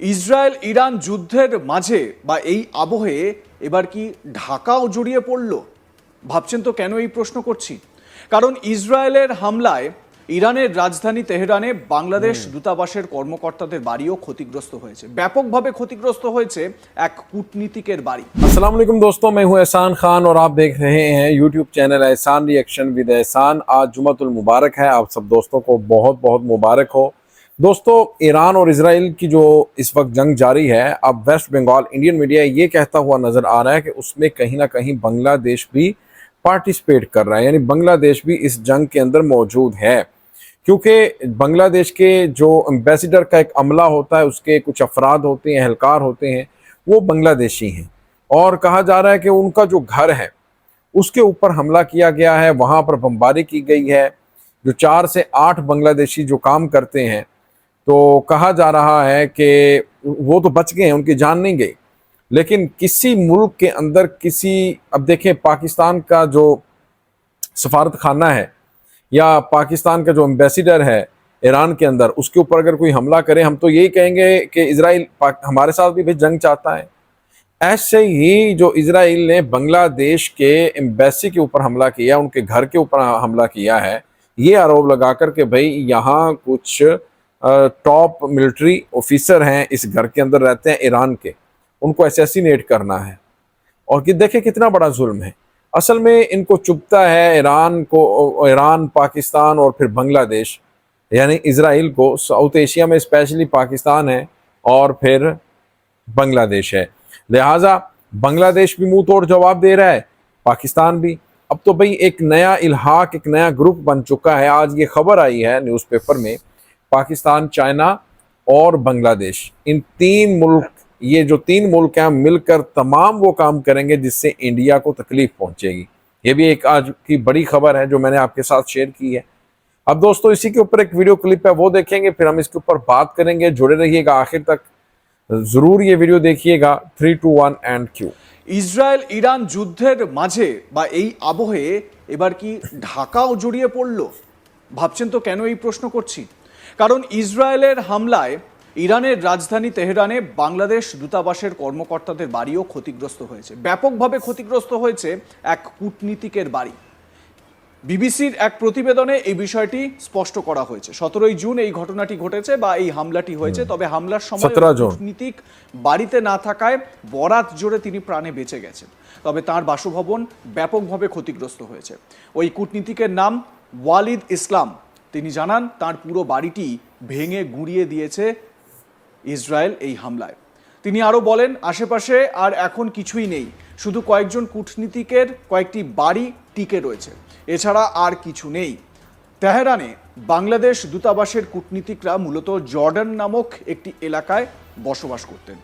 Israel Iran যুদ্ধের মাঝে বা এই আবহে এবার কি ঢাকাও জড়িয়ে পড়ল ভাবছেন তো কেন এই প্রশ্ন করছি কারণ ইসরায়েলের হামলায় ইরানের রাজধানী তেহরানে বাংলাদেশ দূতাবাসের কর্মকর্তাদের বাড়িও ক্ষতিগ্রস্ত হয়েছে ব্যাপকভাবে ক্ষতিগ্রস্ত হয়েছে এক কূটনীতিকের বাড়ি अस्सलाम वालेकुम दोस्तों मैं हूं एहसान खान और आप देख रहे हैं YouTube channel Ehsan reaction with Ehsan आज जुमतुल मुबारक है आप सब दोस्तों को बहुत बहुत मुबारक हो دوستو، ایران اور اسرائیل کی جو اس وقت جنگ جاری ہے، اب ویسٹ بنگال انڈین میڈیا یہ کہتا ہوا نظر آ رہا ہے کہ اس میں کہیں نہ کہیں بنگلہ دیش بھی پارٹیسپیٹ کر رہا ہے یعنی بنگلہ دیش بھی اس جنگ کے اندر موجود ہے۔ کیونکہ بنگلہ دیش کے جو امبیسیڈر کا ایک عملہ ہوتا ہے، اس کے کچھ افراد ہوتے ہیں، اہلکار ہوتے ہیں، وہ بنگلہ دیشی ہیں۔ اور کہا جا رہا ہے کہ ان کا جو گھر ہے، اس کے اوپر حملہ کیا گیا ہے، وہاں پر بمباری کی گئی ہے۔ جو چار سے آٹھ بنگلہ دیشی جو کام کرتے ہیں تو کہا جا رہا ہے کہ وہ تو بچ گئے ہیں، ان کی جان نہیں گئی۔ لیکن کسی ملک کے اندر کسی، اب دیکھیں پاکستان کا جو سفارت خانہ ہے یا پاکستان کا جو امبیسیڈر ہے ایران کے اندر، اس کے اوپر اگر کوئی حملہ کرے، ہم تو یہی کہیں گے کہ اسرائیل ہمارے ساتھ بھی جنگ چاہتا ہے۔ ایسے ہی جو اسرائیل نے بنگلہ دیش کے امبیسی کے اوپر حملہ کیا، ان کے گھر کے اوپر حملہ کیا ہے، یہ آروپ لگا کر کہ بھئی یہاں کچھ ٹاپ ملٹری آفیسر ہیں، اس گھر کے اندر رہتے ہیں، ایران کے۔ ان کو اسیسینیٹ کرنا ہے۔ اور دیکھیں کتنا بڑا ظلم ہے۔ اصل میں ان کو چپتا ہے ایران کو، ایران، پاکستان اور پھر بنگلہ دیش۔ یعنی اسرائیل کو ساؤتھ ایشیا میں اسپیشلی پاکستان ہے اور پھر بنگلہ دیش ہے۔ لہٰذا بنگلہ دیش بھی منہ توڑ جواب دے رہا ہے، پاکستان بھی۔ اب تو بھئی ایک نیا الحاق، ایک نیا گروپ بن چکا ہے۔ آج یہ خبر آئی ہے نیوز پیپر میں پاکستان، چائنا اور بنگلہ دیش۔ ان تین ملک، یہ جو تین ملک ہیں، مل کر تمام وہ کام کریں گے جس سے انڈیا کو تکلیف پہنچے گی۔ یہ بھی ایک آج کی بڑی خبر ہے جو میں نے آپ کے ساتھ شیئر کی ہے۔ اب دوستو، اسی کے اوپر ایک ویڈیو کلپ ہے، وہ دیکھیں گے، پھر ہم اس کے اوپر بات کریں گے۔ جڑے رہیے گا آخر تک۔ ضرور یہ ویڈیو دیکھیے گا۔ تھری، ٹو، ون اینڈ کیو۔ جدھر ماجھے با ای آبو ہے ایبار کی ڈھاکا ঢাকাও জড়িয়ে لو ভাবছেন تو کینو ای پروشنو করছি কারণ ইসরায়েলের হামলায় ইরানের রাজধানী তেহরানে বাংলাদেশ দূতাবাসের কর্মকর্তাদের বাড়িও ক্ষতিগ্রস্ত হয়েছে। ব্যাপকভাবে ক্ষতিগ্রস্ত হয়েছে এক কূটনীতিকের বাড়ি। বিবিসির এক প্রতিবেদনে এই বিষয়টি স্পষ্ট করা হয়েছে। সতেরোই জুন এই ঘটনাটি ঘটেছে বা এই হামলাটি হয়েছে তবে হামলার সময় 17 কূটনীতিক বাড়িতে না থাকায় বরাত জোরে তিনি প্রাণে বেঁচে গেছেন। তবে তার বাসভবন ব্যাপকভাবে ক্ষতিগ্রস্ত হয়েছে। ওই কূটনীতিকের নাম ওয়ালিদ ইসলাম। তিনি জানান, তার পুরো বাড়িটি ভেঙে গুঁড়িয়ে দিয়েছে ইসরায়েল এই হামলায়। তিনি আরও বলেন, আশেপাশে আর এখন কিছুই নেই। শুধু কয়েকজন কূটনীতিকের কয়েকটি বাড়ি টিকে রয়েছে। এছাড়া আর কিছু নেই। তেহরানে বাংলাদেশ দূতাবাসের কূটনীতিকরা মূলত জর্ডান নামক একটি এলাকায় বসবাস করতেন।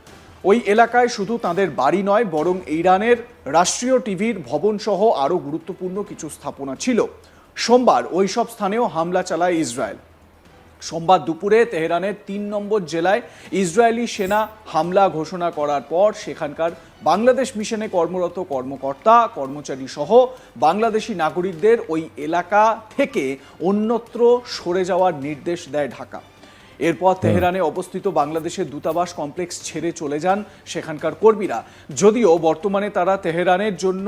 ওই এলাকায় শুধু তাদের বাড়ি নয়, বরং ইরানের রাষ্ট্রীয় টিভির ভবনসহ আরও গুরুত্বপূর্ণ কিছু স্থাপনা ছিল। সোমবার ওই সব স্থানেও হামলা চালায় ইসরায়েল। সোমবার দুপুরে তেহরানের তিন নম্বর জেলায় ইসরায়েলি সেনা হামলা ঘোষণা করার পর সেখানকার বাংলাদেশ মিশনে কর্মরত কর্মকর্তা কর্মচারী সহ বাংলাদেশি নাগরিকদের ওই এলাকা থেকে অন্যত্র সরে যাওয়ার নির্দেশ দেয় ঢাকা। এরপর তেহরানে অবস্থিত বাংলাদেশের দূতাবাস কমপ্লেক্স ছেড়ে চলে যান সেখানকার কর্মীরা। যদিও বর্তমানে তারা তেহরানের জন্য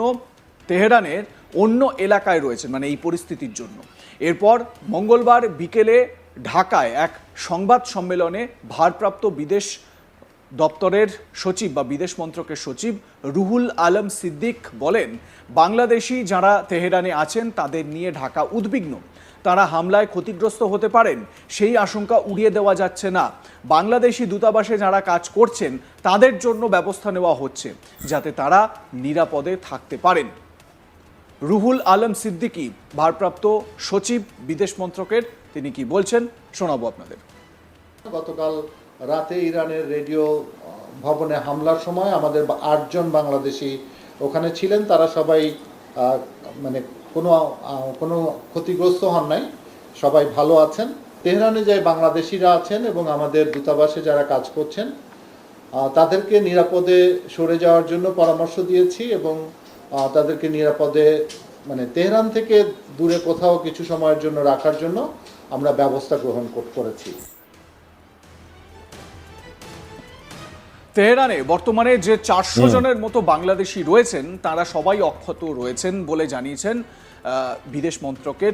তেহরানের অন্য এলাকায় রয়েছেন মানে এই পরিস্থিতির জন্য। এরপর মঙ্গলবার বিকেলে ঢাকায় এক সংবাদ সম্মেলনে ভারপ্রাপ্ত বিদেশ দপ্তরের সচিব বা বিদেশ মন্ত্রকের সচিব রুহুল আলম সিদ্দিক বলেন, বাংলাদেশি যারা তেহরানে আছেন তাদের নিয়ে ঢাকা উদ্বিগ্ন। তারা হামলায় ক্ষতিগ্রস্ত হতে পারেন, সেই আশঙ্কা উড়িয়ে দেওয়া যাচ্ছে না। বাংলাদেশি দূতাবাসে যারা কাজ করছেন, তাদের জন্য ব্যবস্থা নেওয়া হচ্ছে, যাতে তারা নিরাপদে থাকতে পারেন। রুহুল আলম সিদ্দিকী, ভারপ্রাপ্ত সচিব, বিদেশ মন্ত্রকের, তিনি কি বলছেন? শোনাবো আপনাদের। গতকাল রাতে ইরানের রেডিও ভবনে হামলার সময় আমাদের আটজন বাংলাদেশি ওখানে ছিলেন। তারা সবাই মানে কোনো কোনো ক্ষতিগ্রস্ত হন নাই। সবাই ভালো আছেন। তেহরানে যে বাংলাদেশিরা আছেন এবং আমাদের দূতাবাসে যারা কাজ করছেন তাদেরকে নিরাপদে সরে যাওয়ার জন্য পরামর্শ দিয়েছি এবং তাদেরকে নিরাপদে মানে তেহরান থেকে দূরে কোথাও কিছু সময়ের জন্য রাখার জন্য আমরা ব্যবস্থা গ্রহণ করেছি। তেহরানে বর্তমানে যে চারশো জনের মতো বাংলাদেশি রয়েছেন তারা সবাই অক্ষত রয়েছেন বলে জানিয়েছেন আহ, বিদেশ মন্ত্রকের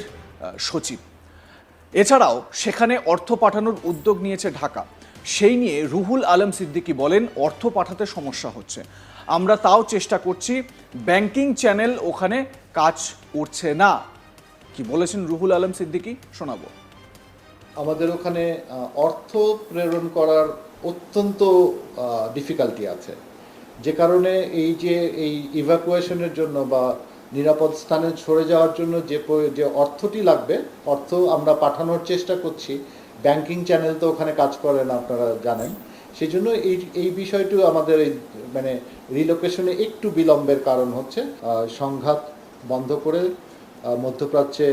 সচিব। এছাড়াও সেখানে অর্থ পাঠানোর উদ্যোগ নিয়েছে ঢাকা। সেই নিয়ে রুহুল আলম সিদ্দিকী বলেন অর্থ পাঠাতে সমস্যা হচ্ছে। আমরা তাও চেষ্টা করছি। ব্যাংকিং চ্যানেল ওখানে কাজ করছে না। কি বলেছেন রুহুল আলম সিদ্দিকী? শোনাবো। আমাদের ওখানে অর্থ প্রেরণ করার অত্যন্ত ডিফিকাল্টি আছে। যে কারণে এই যে, এই ইভ্যাকুয়েশনের জন্য বা নিরাপদ স্থানে সরে যাওয়ার জন্য যে যে অর্থটি লাগবে, অর্থ আমরা পাঠানোর চেষ্টা করছি। ব্যাংকিং চ্যানেল তো ওখানে কাজ করে না, আপনারা জানেন। সেই জন্য এই এই বিষয়টি আমাদের এই মানে রিলোকেশনে একটু বিলম্বের কারণ হচ্ছে আহ, সংঘাত বন্ধ করে আহ, মধ্যপ্রাচ্যে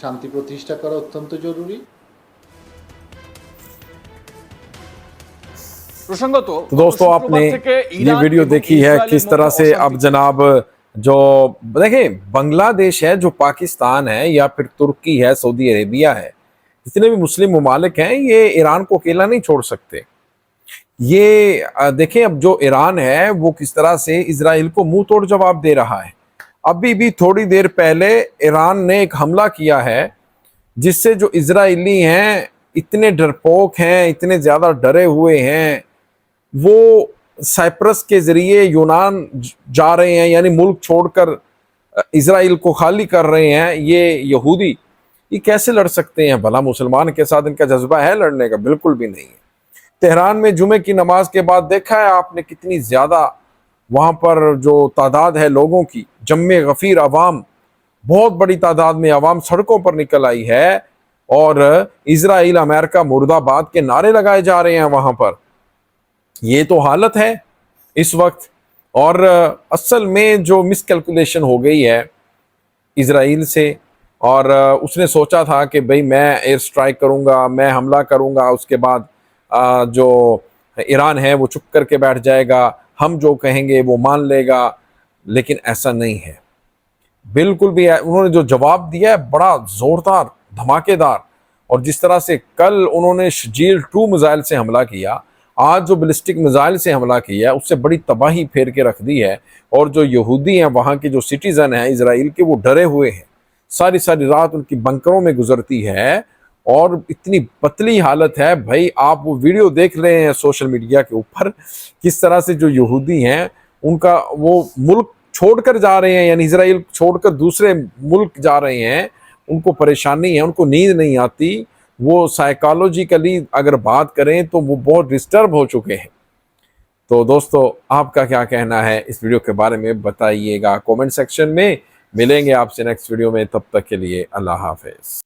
শান্তি প্রতিষ্ঠা করা অত্যন্ত জরুরি প্রসঙ্গত तो दोस्तों গত आपने শুক্রবার থেকে ये ইরান वीडियो এবং देखी है ইসরায়েলের किस মধ্যে तरह से अब অশান্তি जनाब जो देखें बांग्लादेश है जो पाकिस्तान है या फिर तुर्की है सऊदी अरेबिया है जितने भी मुस्लिम ममालिक हैं ये ईरान को अकेला नहीं छोड़ सकते یہ دیکھیں اب جو ایران ہے، وہ کس طرح سے اسرائیل کو منہ توڑ جواب دے رہا ہے۔ ابھی بھی تھوڑی دیر پہلے ایران نے ایک حملہ کیا ہے، جس سے جو اسرائیلی ہیں، اتنے ڈرپوک ہیں، اتنے زیادہ ڈرے ہوئے ہیں، وہ سائپرس کے ذریعے یونان جا رہے ہیں یعنی ملک چھوڑ کر اسرائیل کو خالی کر رہے ہیں، یہ یہودی۔ یہ کیسے لڑ سکتے ہیں؟ بھلا مسلمان کے ساتھ ان کا جذبہ ہے لڑنے کا، بالکل بھی نہیں۔ ہے تہران میں جمعے کی نماز کے بعد دیکھا ہے آپ نے کتنی زیادہ وہاں پر جو تعداد ہے لوگوں کی، جمع غفیر عوام، بہت بڑی تعداد میں عوام سڑکوں پر نکل آئی ہے اور اسرائیل، امریکہ مرد آباد کے نعرے لگائے جا رہے ہیں وہاں پر۔ یہ تو حالت ہے اس وقت اور اصل میں جو مس کیلکولیشن ہو گئی ہے اسرائیل سے اور اس نے سوچا تھا کہ بھئی میں ایئر سٹرائک کروں گا، میں حملہ کروں گا، اس کے بعد جو ایران ہے، وہ چپ کر کے بیٹھ جائے گا۔ ہم جو کہیں گے، وہ مان لے گا۔ لیکن ایسا نہیں ہے۔ بالکل بھی انہوں نے جو جواب دیا ہے، بڑا زوردار دھماکے دار اور جس طرح سے کل انہوں نے شجیل ٹو میزائل سے حملہ کیا، آج جو بلسٹک میزائل سے حملہ کیا ہے اس سے بڑی تباہی پھیر کے رکھ دی ہے۔ اور جو یہودی ہیں، وہاں کے جو سٹیزن ہیں، اسرائیل کے، وہ ڈرے ہوئے ہیں۔ ساری ساری رات ان کی بنکروں میں گزرتی ہے۔ اور اتنی پتلی حالت ہے بھائی، آپ وہ ویڈیو دیکھ رہے ہیں سوشل میڈیا کے اوپر، کس طرح سے جو یہودی ہیں، ان کا وہ ملک چھوڑ کر جا رہے ہیں یعنی اسرائیل چھوڑ کر دوسرے ملک جا رہے ہیں، ان کو پریشانی ہے، ان کو نیند نہیں آتی۔ وہ سائیکالوجیکلی اگر بات کریں تو وہ بہت ڈسٹرب ہو چکے ہیں۔ تو دوستو، آپ کا کیا کہنا ہے؟ اس ویڈیو کے بارے میں بتائیے گا۔ کومنٹ سیکشن میں ملیں گے آپ سے نیکسٹ ویڈیو میں۔ تب تک کے لیے اللہ حافظ۔